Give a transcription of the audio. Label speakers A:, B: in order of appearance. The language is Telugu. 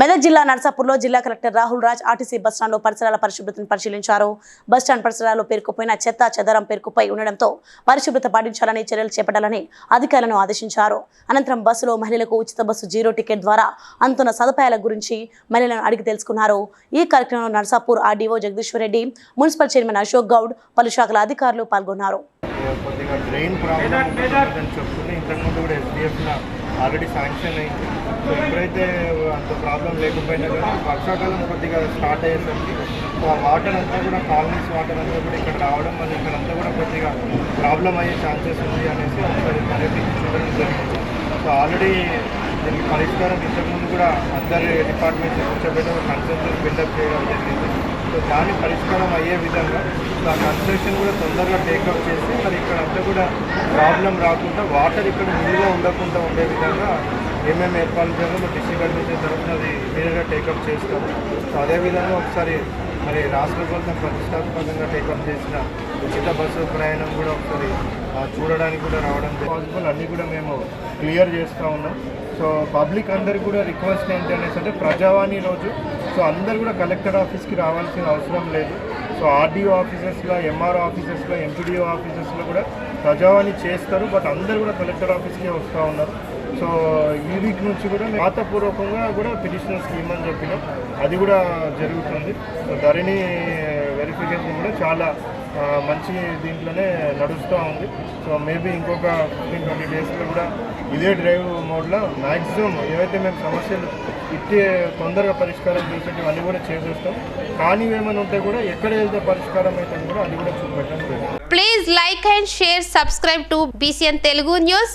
A: మెదక్ జిల్లా నర్సాపూర్లో జిల్లా కలెక్టర్ రాహుల్ రాజ్ ఆర్టీసీ బస్టాండ్లో పరిసరాల పరిశుభ్రతను పరిశీలించారు. బస్టాండ్ పరిసరాల్లో పేరుకుపోయిన చెత్త చెదరం పేరుకుపోయి ఉండడంతో పరిశుభ్రత పాటించాలని చర్యలు చేపట్టాలని అధికారులను ఆదేశించారు. అనంతరం బస్సులో మహిళలకు ఉచిత బస్సు జీరో టికెట్ ద్వారా అందుతున్న సదుపాయాల గురించి మహిళలను అడిగి తెలుసుకున్నారు. ఈ కార్యక్రమంలో Narsapur RDO Jagadeeshwar Reddy municipal chairman Ashok Goud పలు శాఖల అధికారులు పాల్గొన్నారు.
B: కొద్దిగా డ్రైన్ ప్రాబ్లం ఇంతకుముందు కూడా ఎస్డిఎఫ్లో ఆల్రెడీ శాంక్షన్ అయింది. సో ఎప్పుడైతే అంత ప్రాబ్లం లేకపోయినా కానీ వర్షాకాలం కొద్దిగా స్టార్ట్ అయ్యేసరికి ఆ వాటర్ అంతా కూడా కాలనీస్ వాటర్ అంతా కూడా ఇక్కడ రావడం ఇక్కడ అంతా కూడా కొద్దిగా ప్రాబ్లం అయ్యే ఛాన్సెస్ ఉంది అనేసి ఒకసారి చూడడం జరిగింది. సో ఆల్రెడీ దీనికి పరిష్కారం ఇంతకుముందు కూడా అందరి డిపార్ట్మెంట్స్ కూర్చోబెట్టి ఒక కన్సెన్సెస్ బిల్డప్ చేయడం జరిగింది. సో దాని పరిష్కారం అయ్యే విధంగా ఆ కన్స్ట్రక్షన్ కూడా తొందరగా టేకప్ చేసి మరి ఇక్కడ అంతా కూడా ప్రాబ్లం రాకుండా వాటర్ ఇక్కడ నిలువ ఉండకుండా ఉండే విధంగా ఏమేమి ఏర్పాటు చేయాలో మరి డిస్ట్రిక్ట్ అడ్మినిస్ట్రేషన్ తరఫున అది ఇమీడియట్గా టేకప్ చేస్తాం సో అదేవిధంగా ఒకసారి మరి రాష్ట్ర ప్రభుత్వం ప్రతిష్టాత్మకంగా టేకప్ చేసిన ఉచిత బస్సు ప్రయాణం కూడా ఒకసారి చూడడానికి కూడా రావడం పాసిబుల్ అన్నీ కూడా మేము క్లియర్ చేస్తూ ఉన్నాం. సో పబ్లిక్ అందరికి కూడా రిక్వెస్ట్ ఏంటి అనేసి అంటే ప్రజావాణి రోజు. సో అందరు కూడా కలెక్టర్ ఆఫీస్కి రావాల్సిన అవసరం లేదు. సో ఆర్డీఓ ఆఫీసెస్లో ఎంఆర్ఓ ఆఫీసెస్లో ఎంపీడీఓ ఆఫీసెస్లో కూడా ప్రజావాణి చేస్తారు. బట్ అందరు కూడా కలెక్టర్ ఆఫీస్కే వస్తూ ఉన్నారు. సో ఈ వీక్ నుంచి కూడా ఖాతాపూర్వకంగా కూడా పిటిషన్ స్కీమ్ అని చెప్పిన అది కూడా జరుగుతుంది. సో ధరణి వెరిఫికేషన్ కూడా చాలా మంచి దీంట్లోనే నడుస్తూ ఉంది. సో మేబీ ఇంకొక ఫిఫ్టీన్ ట్వంటీ డేస్లో కూడా ఇదే డ్రైవ్ మోడ్లో మ్యాక్సిమం ఏవైతే మేము సమస్యలు ఇట్టే తొందరగా పరిష్కారం చేసేటివి అన్నీ కూడా చేసేస్తాం. కానీ ఏమైనా ఉంటే కూడా ఎక్కడ వెళ్తే పరిష్కారం అవుతుంది కూడా అది కూడా చూపెట్టడం
C: please like and share subscribe to BCN Telugu news